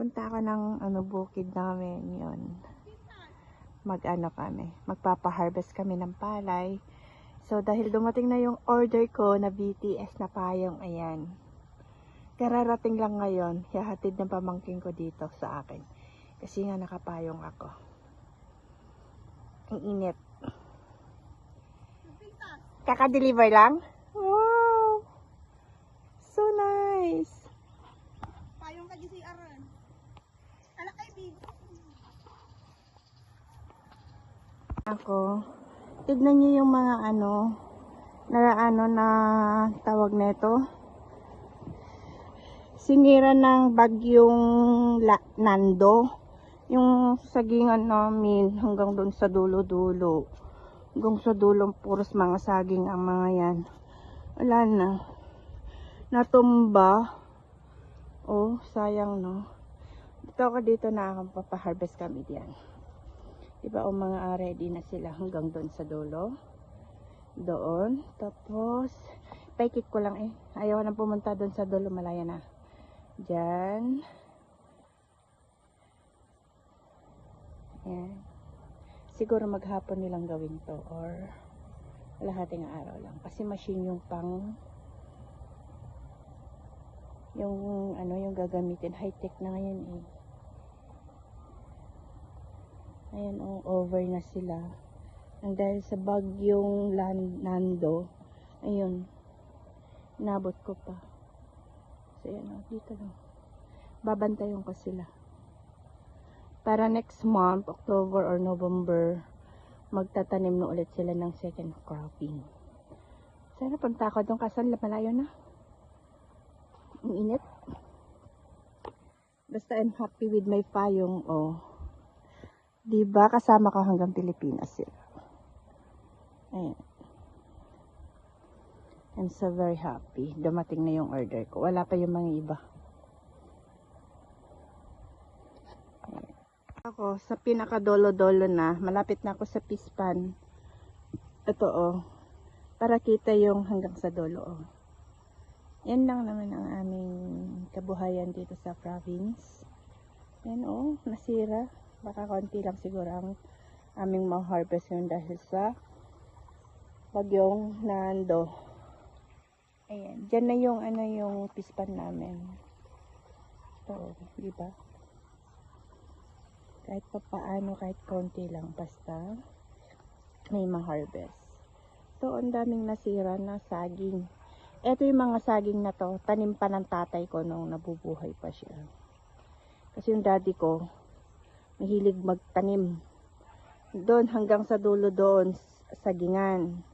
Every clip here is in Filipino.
Punta ako ng ano, bukid namin yon Mag-ano kami, magpapa-harvest kami ng palay. So, dahil dumating na yung order ko na BTS na payong, ayan. Kararating lang ngayon, hihatid ng pamangking ko dito sa akin. Kasi nga nakapayong ako. Ang init. Kaka-deliver lang? Wow! So nice! Payong ka si Aran. Anak kay Big. Ako, tignan niyo yung mga ano, na ano na tawag nito. Sinira ng bagyong La- Nando. Yung sagingan namin hanggang doon sa dulo-dulo. Hanggang sa dulo, puros mga saging ang mga yan. Wala na. Natumba. Oh, sayang no. Dito ako dito na akong papaharvest kami diyan. Diba o mga ready na sila hanggang doon sa dulo. Doon. Tapos, paikit ko lang eh. Ayaw na pumunta doon sa dulo. Malaya na. Diyan. Ayan. Siguro maghapon nilang gawin to or lahating araw lang. Kasi machine yung pang yung ano yung gagamitin high tech na ngayon eh Ayan, oh, over na sila. Ang dahil sa bagyong land, Nando, ayun, nabot ko pa. So, ayan, oh, dito lang. Babantayan ko sila. Para next month, October or November, magtatanim na ulit sila ng second cropping. Sana punta ako doon kasi malayo na. Ang init. Basta I'm happy with my payong, oh. Diba, kasama ka hanggang Pilipinas sila. Ayan. I'm so very happy. Dumating na yung order ko. Wala pa yung mga iba. Ayan. Ako, sa pinakadolo-dolo na, malapit na ako sa Pispan. Ito oh. Para kita yung hanggang sa dulo oh. Yan lang naman ang aming kabuhayan dito sa province. Yan oh, nasira baka konti lang siguro ang aming ma-harvest yun dahil sa bagyong nando. Ayan, dyan na yung ano yung pispan namin. Ito, di ba? Kahit pa paano, kahit konti lang, basta may ma-harvest. Ito, ang daming nasira na saging. Ito yung mga saging na to, tanim pa ng tatay ko nung nabubuhay pa siya. Kasi yung daddy ko, mahilig magtanim. Doon hanggang sa dulo doon, sa gingan.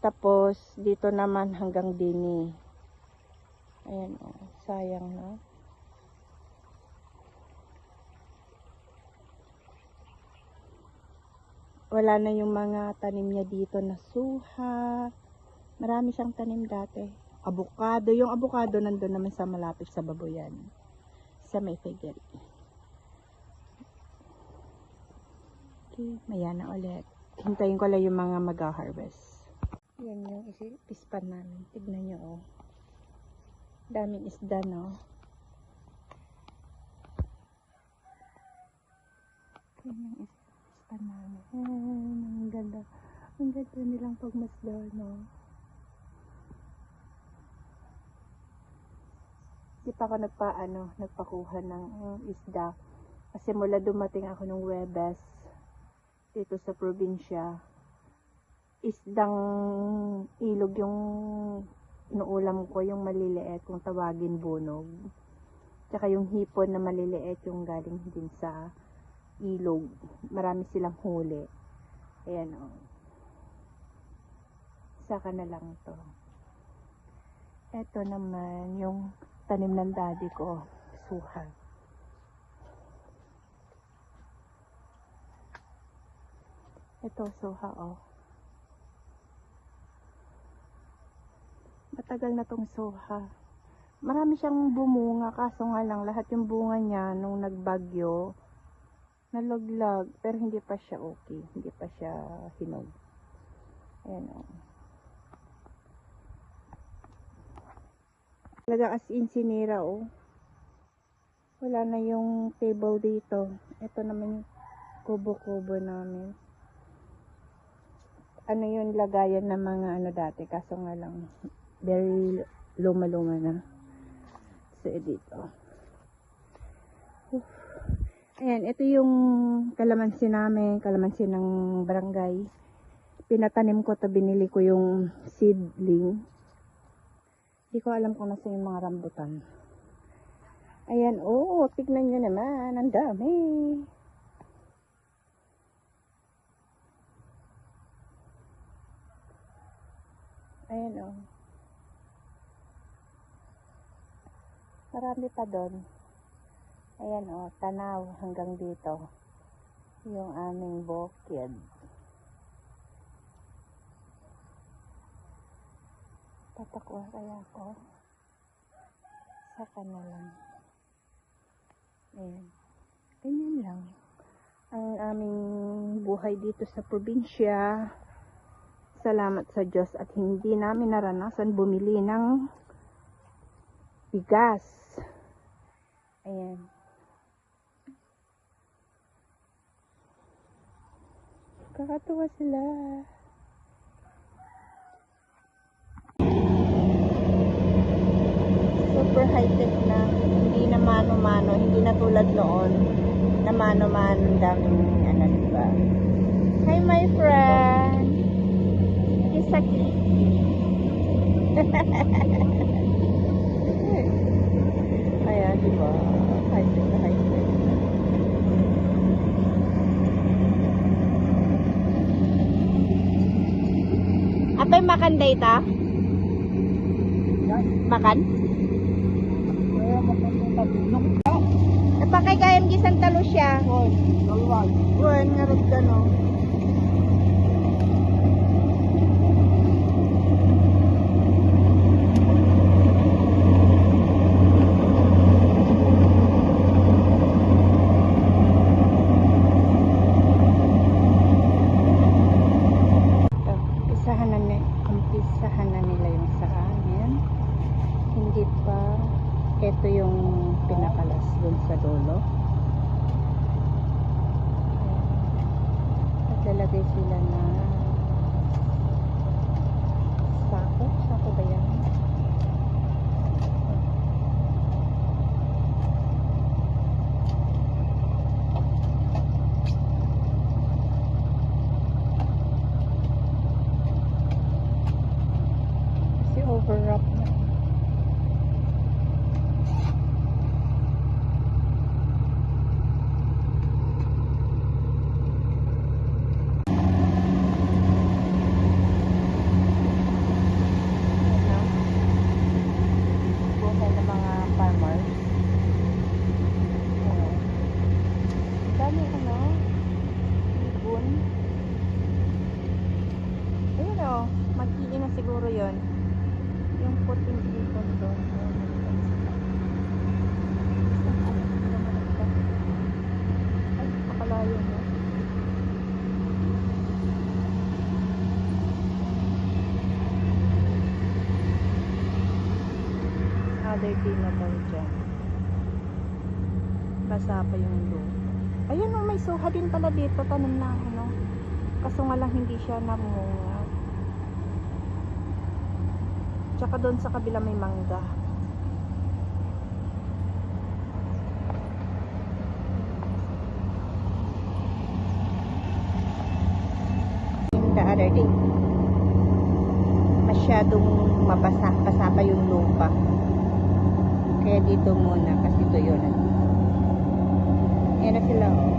Tapos, dito naman hanggang dini. Ayan oh, sayang no. Wala na yung mga tanim niya dito na suha. Marami siyang tanim dati. Abukado. Yung abukado nandun naman sa malapit sa baboyan. Sa may figure. Okay, maya na ulit. Hintayin ko lang yung mga mag-harvest. Yan yung ispan namin. Tignan nyo, oh. Daming isda, no? Yan yung ispan namin. Ay, ang ganda. Ang ganda nilang pagmasdal, no? Di pa ako nagpa, ano, nagpakuha ng uh, isda. Kasi mula dumating ako ng Webes, dito sa probinsya isdang ilog yung inuulam ko yung maliliit kung tawagin bunog. Tsaka yung hipon na maliliit yung galing din sa ilog. Marami silang huli. Ayan o oh. saka na lang to. Eto naman yung tanim ng daddy ko suha Ito, suha, oh. Matagal na tong suha. Marami siyang bumunga, kaso nga lang, lahat yung bunga niya nung nagbagyo, nalaglag, pero hindi pa siya okay. Hindi pa siya hinog. Ayan, oh. Talaga as in sinira, oh. Wala na yung table dito. Ito naman yung kubo-kubo namin. Ano yung lagayan ng mga ano dati. Kaso nga lang, very luma-luma na. So, dito. Oof. Ayan, ito yung kalamansi namin, kalamansi ng barangay. Pinatanim ko to binili ko yung seedling. Hindi ko alam kung nasa yung mga rambutan. Ayan, oh, tignan nyo naman, ang dami. Ayan, oh. Marami pa doon. Ayan, oh, tanaw hanggang dito. Yung aming bukid. Tatakwa kaya ako. Saka na lang. Ayan. Ganyan lang. Ang aming buhay dito sa probinsya. Salamat sa Diyos at hindi namin naranasan bumili ng bigas. Ayan. Kakatuwa sila. super high-tech na. Hindi na mano-mano, hindi na tulad noon na mano-mano ang daming ano, diba? Hi, my friend! Ayan, diba? High-tech na high-tech. Apay makan day ta? Makan? Napakay kayang gisang talo siya. Buwan nga rin ka no. Ito, Isahan na, ni, umpisahan na nila yung sa amin. Hindi pa. Ito yung pinakalas dun sa dulo. Ayan. Naglalagay sila na sako. Sako ba yan? Kasi overwrap na. Ayan, no? Buhay ng mga farmers. Ayan. Dami ano? Ibon. Ayun o. Magkiin na siguro yon Yung puting ibon doon. Ayan, nandun sila. Ay, pakalayo mo. Other day na daw dyan. Basa pa yung lupa. Ayun o, may suha din pala dito. Tanim na ano. Kaso nga lang hindi siya namunga. Tsaka doon sa kabila may mangga. The other day. Masyadong mabasa. Basa pa yung lupa. Dito muna kasi tuyo na. Yan na sila oh.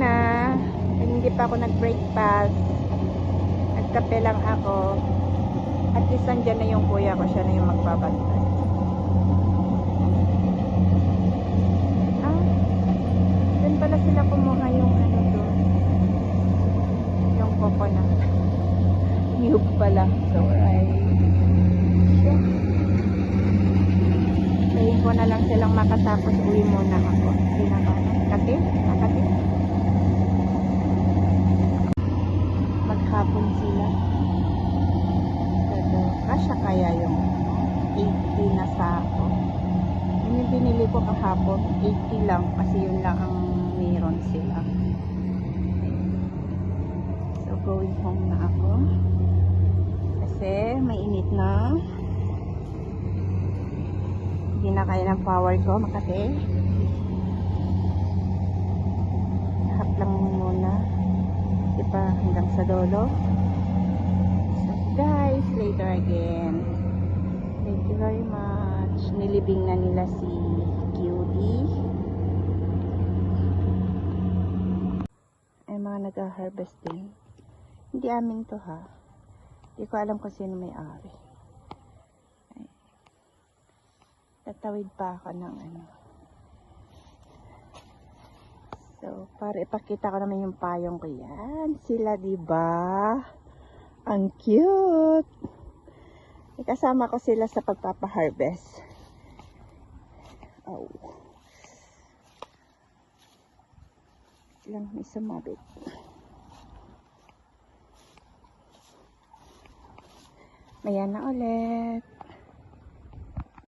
na hindi pa ako nag-breakfast nagkape lang ako at least nandyan na yung kuya ko siya na yung magbabantay ah dun pala sila kumuha yung ano doon yung coconut niyog pala so ay yeah. Sabihin ko na lang silang makatapos uwi muna ako. Hindi na ako. Kati? Nakati? Maghapon sila. Pero Kasya kaya yung 80 na sako. Yun yung binili ko kahapon. 80 lang kasi yun lang ang meron sila. So, going home na ako. Kasi mainit na. Hindi na kaya ng power ko, Makati. Lahat lang muna. Di ba hanggang sa dolo. So, guys, later again. Thank you very much. Nilibing na nila si Cutie. Ay, mga nag-harvest din. Hindi amin to ha. Hindi ko alam kung sino may ari. Ay. Tatawid pa ako ng ano. So, para ipakita ko naman yung payong ko yan. Sila, ba? Ang cute! Ikasama ko sila sa pagpapaharvest. Oh. Lang may sumabit. Maya na ulit.